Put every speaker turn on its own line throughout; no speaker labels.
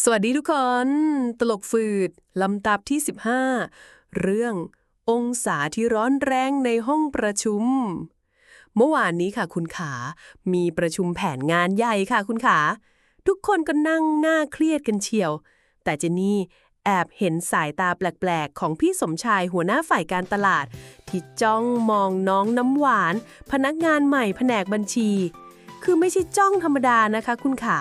สวัสดีทุกคน ตลกฝืด ลำดับที่ 15 เรื่ององศาที่ร้อนแรงในห้องประชุม เมื่อวานนี้ค่ะคุณขา มีประชุมแผนงานใหญ่ค่ะคุณขา ทุกคนก็นั่งหน้าเครียดกันเชียว แต่เจนี่แอบเห็นสายตาแปลกๆ ของพี่สมชายหัวหน้าฝ่ายการตลาด ที่จ้องมองน้องน้ำหวาน พนักงานใหม่แผนกบัญชี คือไม่ใช่จ้องธรรมดานะคะคุณขา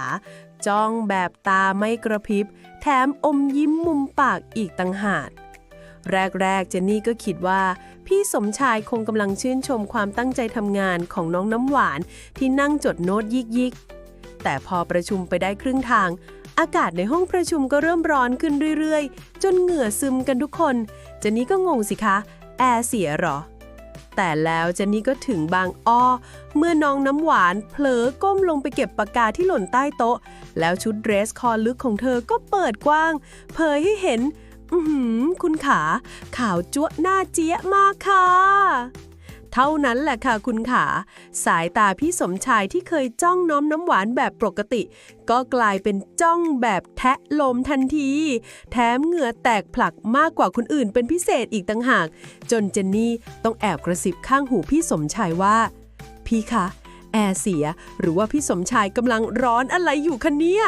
จ้องแบบตาไม่กระพริบ แถมอมยิ้มมุมปากอีกต่างหากแรกๆ เจนนี่ก็คิดว่า พี่สมชายคงกำลังชื่นชมความตั้งใจทำงานของน้องน้ำหวานที่นั่งจดโน้ตยิกๆ แต่พอประชุมไปได้ครึ่งทาง อากาศในห้องประชุมก็เริ่มร้อนขึ้นเรื่อยๆ จนเหงื่อซึมกันทุกคน เจนนี่ก็งงสิคะ แอร์เสียหรอ แต่แล้วเจนนี่ก็ถึงบางอ้อ เมื่อน้องน้ำหวานเผลอก้มลงไปเก็บปากกาที่หล่นใต้โต๊ะ แล้วชุดเดรสคอลึกของเธอก็เปิดกว้าง เผยให้เห็น อืคุณขา ขาวจั๊วหน้าเจี๊ยมากค่ะ เท่านั้นแหละค่ะคุณขา สายตาพี่สมชายที่เคยจ้องน้อมน้ำหวานแบบปกติ ก็กลายเป็นจ้องแบบแทะลมทันที แถมเหงื่อแตกผลักมากกว่าคนอื่นเป็นพิเศษอีกต่างหาก จนเจนนี่ต้องแอบกระซิบข้างหูพี่สมชายว่า พี่คะแอร์เสีย หรือว่าพี่สมชายกำลังร้อนอะไรอยู่คะเนี่ย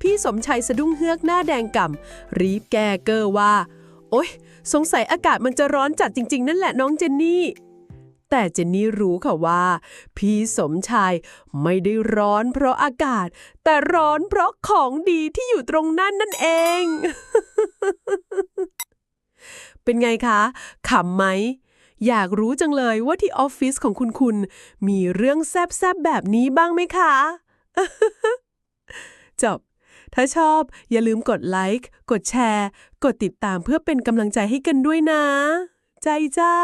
พี่สมชายสะดุ้งเฮือกหน้าแดงก่ำรีบแก้เกอร์ว่า โอ๊ย สงสัยอากาศมันจะร้อนจัดจริง ๆ นั่นแหละน้องเจนนี่ แต่เจนนี่รู้ค่ะว่า พี่สมชายไม่ได้ร้อนเพราะอากาศ แต่ร้อนเพราะของดีที่อยู่ตรงนั้นนั่นเอง เป็นไงคะขำไหม อยากรู้จังเลยว่าที่ออฟฟิศของคุณคุณ มีเรื่องแซบๆแบบนี้บ้างไหมคะ จบถ้าชอบ อย่าลืมกดไลค์ กดแชร์ กดติดตามเพื่อเป็นกำลังใจให้กันด้วยนะ ใจจ้า